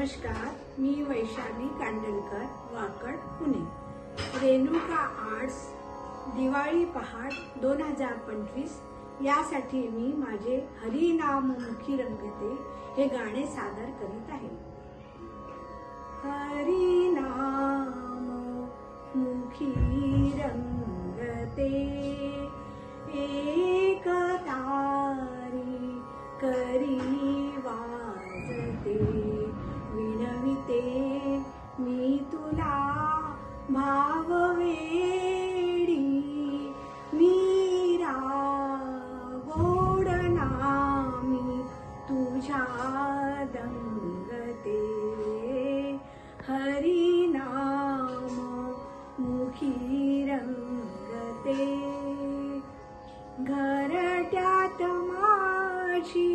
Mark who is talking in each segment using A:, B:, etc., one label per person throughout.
A: नमस्कार मी वैशाली कांडलकर वाकड पुणे. रेणुका आर्ट्स दिवाळी पहाट दोन हजार पंचवीस यासाठी मी माझे हरिनाममुखी रंगते हे गाणे सादर करीत आहे. हरिनाम मुखी रंगते एक तारी करी वाजते. विणविते मी तुला भाववेडी मीरा गोड नामी तुझ्या दंगते. हरिनाम मुखी रंगते. घरट्यात माझिया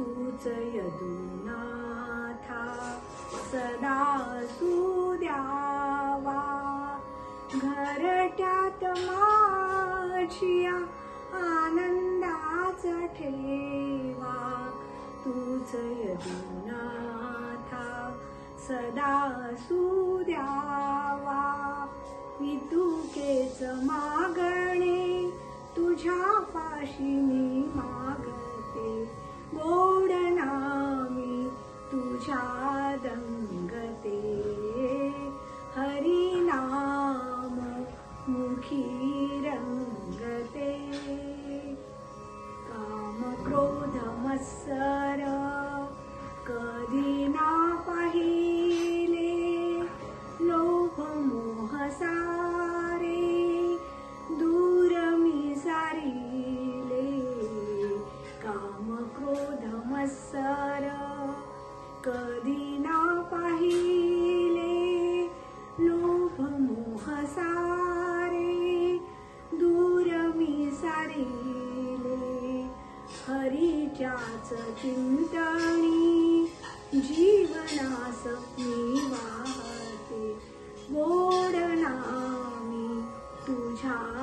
A: तूच यदुनाथा सदा सुद्यावा. घरट्यात माझिया आनंदाच ठेवा. तूच यदुनाथा सदा सुद्यावा. वितुकेच मागणे तुझ्या पाशी मी मागणे. हरीच्याच जीवनास मी वाहते. गोड नामी तुझ्या